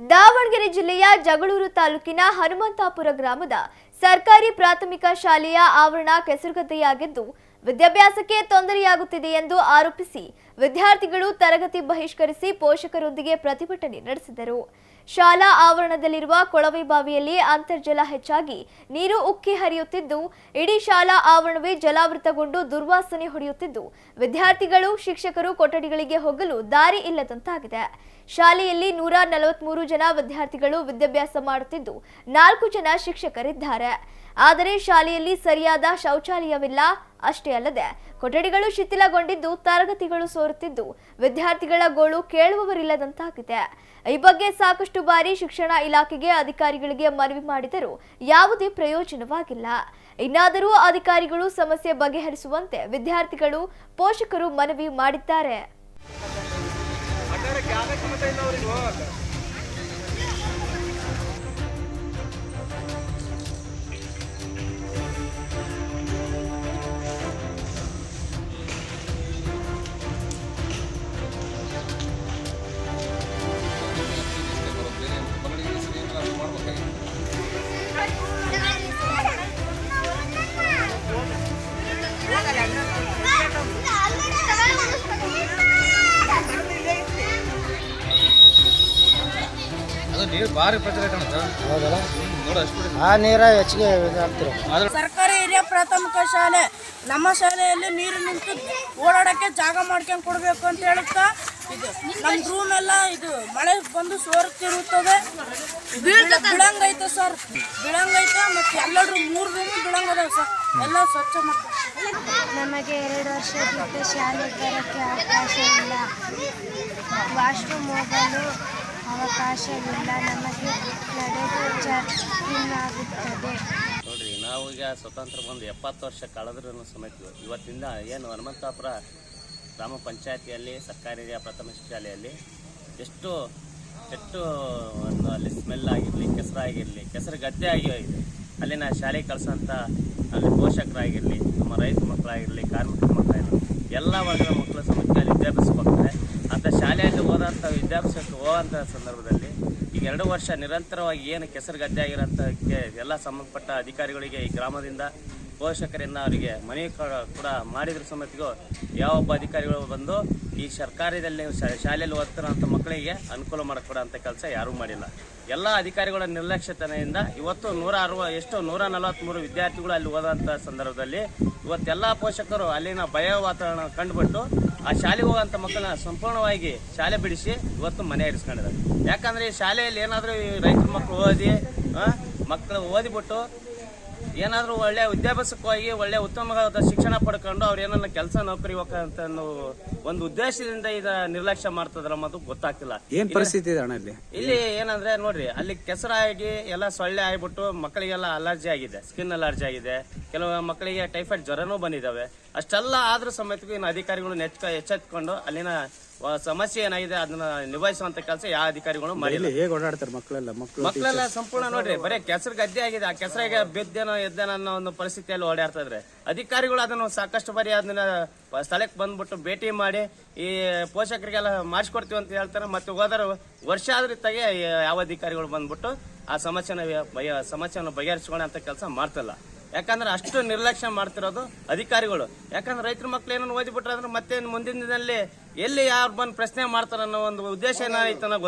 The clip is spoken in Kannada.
ದಾವಣಗೆರೆ ಜಿಲ್ಲೆಯ ಜಗಳೂರು ತಾಲೂಕಿನ ಹನುಮಂತಾಪುರ ಗ್ರಾಮದ ಸರ್ಕಾರಿ ಪ್ರಾಥಮಿಕ ಶಾಲೆಯ ಆವರಣ ಕೆಸರುಗದ್ದೆಯಾಗಿದ್ದು ವಿದ್ಯಾಭ್ಯಾಸಕ್ಕೆ ತೊಂದರೆಯಾಗುತ್ತಿದೆ ಎಂದು ಆರೋಪಿಸಿ ವಿದ್ಯಾರ್ಥಿಗಳು ತರಗತಿ ಬಹಿಷ್ಕರಿಸಿ ಪೋಷಕರೊಂದಿಗೆ ಪ್ರತಿಭಟನೆ ನಡೆಸಿದರು. ಶಾಲಾ ಆವರಣದಲ್ಲಿರುವ ಕೊಳವೆ ಬಾವಿಯಲ್ಲಿ ಅಂತರ್ಜಲ ಹೆಚ್ಚಾಗಿ ನೀರು ಉಕ್ಕಿ ಹರಿಯುತ್ತಿದ್ದು, ಇಡೀ ಶಾಲಾ ಆವರಣವೇ ಜಲಾವೃತಗೊಂಡು ದುರ್ವಾಸನೆ ಹೊಡೆಯುತ್ತಿದ್ದು, ವಿದ್ಯಾರ್ಥಿಗಳು, ಶಿಕ್ಷಕರು ಕೊಠಡಿಗಳಿಗೆ ಹೋಗಲು ದಾರಿ ಇಲ್ಲದಂತಾಗಿದೆ. ಶಾಲೆಯಲ್ಲಿ ನೂರ ನಲವತ್ಮೂರು ಜನ ವಿದ್ಯಾರ್ಥಿಗಳು ವಿದ್ಯಾಭ್ಯಾಸ ಮಾಡುತ್ತಿದ್ದು, ನಾಲ್ಕು ಜನ ಶಿಕ್ಷಕರಿದ್ದಾರೆ. ಆದರೆ ಶಾಲೆಯಲ್ಲಿ ಸರಿಯಾದ ಶೌಚಾಲಯವಿಲ್ಲ. ಅಷ್ಟೇ ಅಲ್ಲದೆ, ಕೊಠಡಿಗಳು ಶಿಥಿಲಗೊಂಡಿದ್ದು ತರಗತಿಗಳು ಸೋರುತ್ತಿದ್ದು, ವಿದ್ಯಾರ್ಥಿಗಳ ಗೋಳು ಕೇಳುವವರಿಲ್ಲದಂತಾಗಿದೆ. ಈ ಬಗ್ಗೆ ಸಾಕಷ್ಟು ಬಾರಿ ಶಿಕ್ಷಣ ಇಲಾಖೆಗೆ ಅಧಿಕಾರಿಗಳಿಗೆ ಮನವಿ ಮಾಡಿದರೂ ಯಾವುದೇ ಪ್ರಯೋಜನವಾಗಿಲ್ಲ. ಇನ್ನಾದರೂ ಅಧಿಕಾರಿಗಳು ಸಮಸ್ಯೆ ಬಗೆಹರಿಸುವಂತೆ ವಿದ್ಯಾರ್ಥಿಗಳು, ಪೋಷಕರು ಮನವಿ ಮಾಡಿದ್ದಾರೆ. ಅದು ನೀರು ಭಾರಿ ಪ್ರಚಾರ ಕಾಣುತ್ತ. ಹೌದಲ್ಲ? ನೋಡು ಅಷ್ಟು ಆ ನೀರ ಹೆಚ್ಚಿಗೆ ಸರ್ಕಾರಿ ಹಿರಿಯ ಪ್ರಾಥಮಿಕ ಶಾಲೆ ನಮ್ಮ ಶಾಲೆಯಲ್ಲಿ ನೀರು ನಿಂತು ಓಡಾಡಕ್ಕೆ ಜಾಗ ಮಾಡ್ಕೊಂಡು ಕೊಡಬೇಕು ಅಂತ ಹೇಳುತ್ತಾ ಇದು ನಮ್ಮ ರೂಮ್ ಎಲ್ಲ ಇದು ಮಳೆ ಬಂದು ಸೋರುತ್ತಿರುತ್ತದೆ. ಬಿಳಂಗೈತೆ ಸರ್. ಬಿಳಂಗೈತೆ ಮತ್ತೆ ಎಲ್ಲರೂ ಮೂರು ರೂಮ್ ಬಿಳಂಗದಾವ ಸರ್. ಎಲ್ಲ ಸ್ವಚ್ಛ ಮಾಡ್ತಾರೆ ನಮಗೆ ಎರಡು ವರ್ಷದಿಂದ ಶಾಲೆ ಬರೋಕ್ಕೆ ಅವಕಾಶ ಇಲ್ಲ. ವಾಶ್ರೂಮ್ ಹೋಗಲು ಅವಕಾಶವಿಲ್ಲ ನಮಗೆ ನಡೆದು ನೋಡ್ರಿ, ನಾವು ಈಗ ಸ್ವತಂತ್ರ ಬಂದು ಎಪ್ಪತ್ತು ವರ್ಷ ಕಳೆದ್ರೂ ಸಮೇತ ಇವತ್ತಿಂದ ಏನು ಹನುಮಂತಾಪುರ ಗ್ರಾಮ ಪಂಚಾಯತಿಯಲ್ಲಿ, ಸರ್ಕಾರಿ ಹಿರಿಯ ಪ್ರಾಥಮಿಕ ಶಾಲೆಯಲ್ಲಿ ಎಷ್ಟು ಎಷ್ಟು ಒಂದು ಅಲ್ಲಿ ಸ್ಮೆಲ್ ಆಗಿರಲಿ ಕೆಸರಾಗಿರಲಿ ಕೆಸರು ಗದ್ದೆ ಆಗಿ ಅಲ್ಲಿನ ಶಾಲೆಗೆ ಕಳ್ಸೋಂಥ ಅಲ್ಲಿ ಪೋಷಕರಾಗಿರಲಿ, ನಮ್ಮ ರೈತ ಮಕ್ಕಳಾಗಿರಲಿ, ಕಾರ್ಮಿಕ ಮಕ್ಕಳಾಗಿರಲಿ, ಎಲ್ಲ ವರ್ಗದ ಮಕ್ಕಳ ಸಮೇತ ಅಲ್ಲಿ ಅಂತ ಓದೋಂಥ ವಿದ್ಯಾಭ್ಯಾಸಕ್ಕೆ ಹೋಗುವಂಥ ಸಂದರ್ಭದಲ್ಲಿ ಈಗ ಎರಡು ವರ್ಷ ನಿರಂತರವಾಗಿ ಏನು ಕೆಸರು ಗದ್ದೆ ಆಗಿರೋಂಥಕ್ಕೆ ಎಲ್ಲ ಸಂಬಂಧಪಟ್ಟ ಅಧಿಕಾರಿಗಳಿಗೆ ಈ ಗ್ರಾಮದಿಂದ ಪೋಷಕರಿಂದ ಅವರಿಗೆ ಮನವಿ ಕೂಡ- ಮಾಡಿದ್ರ ಸಮೇತಿಗೂ ಯಾವೊಬ್ಬ ಅಧಿಕಾರಿಗಳು ಬಂದು ಈ ಸರ್ಕಾರದಲ್ಲಿ ಶಾಲೆಯಲ್ಲಿ ಓದ್ತಿರೋಂಥ ಮಕ್ಕಳಿಗೆ ಅನುಕೂಲ ಮಾಡಿಕೊಡೋಂಥ ಕೆಲಸ ಯಾರೂ ಮಾಡಿಲ್ಲ. ಎಲ್ಲ ಅಧಿಕಾರಿಗಳ ನಿರ್ಲಕ್ಷ್ಯತನೆಯಿಂದ ಇವತ್ತು ನೂರ ಅರವ, ಎಷ್ಟು ನೂರ ನಲವತ್ತ್ಮೂರು ವಿದ್ಯಾರ್ಥಿಗಳು ಅಲ್ಲಿ ಹೋದಂಥ ಸಂದರ್ಭದಲ್ಲಿ ಇವತ್ತೆಲ್ಲ ಪೋಷಕರು ಅಲ್ಲಿನ ಭಯ ವಾತಾವರಣ ಕಂಡುಬಿಟ್ಟು ಆ ಶಾಲೆಗೆ ಹೋಗೋಂಥ ಮಕ್ಕಳನ್ನ ಸಂಪೂರ್ಣವಾಗಿ ಶಾಲೆ ಬಿಡಿಸಿ ಇವತ್ತು ಮನೆ ಇರಿಸ್ಕೊಂಡಿದ್ದಾರೆ. ಯಾಕಂದ್ರೆ ಈ ಶಾಲೆಯಲ್ಲಿ ಏನಾದರೂ ರೈತರ ಮಕ್ಕಳು ಓದಿ ಮಕ್ಕಳು ಓದಿಬಿಟ್ಟು ಏನಾದರೂ ಒಳ್ಳೆ ವಿದ್ಯಾಭ್ಯಾಸಕ್ಕೆ ಹೋಗಿ ಒಳ್ಳೆ ಉತ್ತಮವಾದ ಶಿಕ್ಷಣ ಪಡ್ಕೊಂಡು ಅವ್ರು ಏನನ್ನ ಕೆಲಸ ನೌಕರಿ ಹೋಗಂತ ಒಂದು ಉದ್ದೇಶದಿಂದ ಇದ ನಿರ್ಲಕ್ಷ್ಯ ಮಾಡ್ತದ್ರ ಅನ್ನೋದು ಗೊತ್ತಾಗ್ತಿಲ್ಲ. ಏನ್ ಪರಿಸ್ಥಿತಿ ಇದೆ ಅಣ್ಣ ಇಲ್ಲಿ? ಇಲ್ಲಿ ಏನಂದ್ರೆ ನೋಡ್ರಿ ಅಲ್ಲಿ ಕೆಸರಾಗಿ ಎಲ್ಲ ಸೊಳ್ಳೆ ಆಗಿಬಿಟ್ಟು ಮಕ್ಕಳಿಗೆಲ್ಲ ಅಲರ್ಜಿ ಆಗಿದೆ ಸ್ಕಿನ್ ಅಲರ್ಜಿ ಆಗಿದೆ. ಕೆಲವು ಮಕ್ಕಳಿಗೆ ಟೈಫಾಯ್ಡ್ ಜ್ವರನೂ ಬಂದಿದ್ದಾವೆ ಅಷ್ಟೆಲ್ಲ ಆದ್ರೂ ಸಮೇತಕ್ಕೂ ಇನ್ನು ಅಧಿಕಾರಿಗಳು ನೆಚ್ಚ ಎಚ್ಚೆತ್ಕೊಂಡು ಅಲ್ಲಿನ ಸಮಸ್ಯೆ ಏನಾಗಿದೆ ಅದನ್ನ ನಿಭಾಯಿಸುವಂತ ಕೆಲಸ ಯಾವ ಅಧಿಕಾರಿಗಳು ಮಾಡಿಲ್ಲ. ಹೇಗೆ ಓಡಾಡ್ತಾರೆ ಮಕ್ಕಳೆಲ್ಲ ಮಕ್ಕಳು ಮಕ್ಕಳೆಲ್ಲ ಸಂಪೂರ್ಣ ನೋಡ್ರಿ ಬರೀ ಕೆಸರು ಗದ್ದೆ ಆಗಿದೆ ಆ ಕೆಸರಾಗ ಬಿದ್ದೇನೋ ಎದ್ದೇನೋ ಅನ್ನೋ ಒಂದು ಪರಿಸ್ಥಿತಿಯಲ್ಲಿ ಓಡಾಡ್ತಾ ಇದ್ರೆ. ಅಧಿಕಾರಿಗಳು ಅದನ್ನು ಸಾಕಷ್ಟು ಬಾರಿ ಅದನ್ನ ಸ್ಥಳಕ್ಕೆ ಬಂದ್ಬಿಟ್ಟು ಭೇಟಿ ಮಾಡಿ, ಈ ಪೋಷಕರಿಗೆಲ್ಲ ಮಾಡಿಸ್ಕೊಡ್ತೀವಿ ಅಂತ ಹೇಳ್ತಾರೆ. ಮತ್ತೆ ಹೋದರೆ ವರ್ಷ ಆದ್ರೆ ಇತ್ತಾಗೆ ಯಾವ ಅಧಿಕಾರಿಗಳು ಬಂದ್ಬಿಟ್ಟು ಆ ಸಮಸ್ಯೆನ ಸಮಸ್ಯೆಯನ್ನು ಬಗೆಹರಿಸ್ಕೊಳ್ಳೋ ಅಂತ ಕೆಲಸ ಮಾಡ್ತಿಲ್ಲ. ಯಾಕಂದ್ರೆ ಅಷ್ಟು ನಿರ್ಲಕ್ಷ್ಯ ಮಾಡ್ತಿರೋದು ಅಧಿಕಾರಿಗಳು. ಯಾಕಂದ್ರೆ ರೈತರ ಮಕ್ಳು ಏನೋ ಓದಿಬಿಟ್ರೆ ಅಂದ್ರೆ ಮತ್ತೆ ಮುಂದಿನ ದಿನದಲ್ಲಿ ಎಲ್ಲಿ ಯಾರು ಬಂದು ಪ್ರಶ್ನೆ ಮಾಡ್ತಾರ ಅನ್ನೋ ಒಂದು ಉದ್ದೇಶ ಏನಾಯ್ತು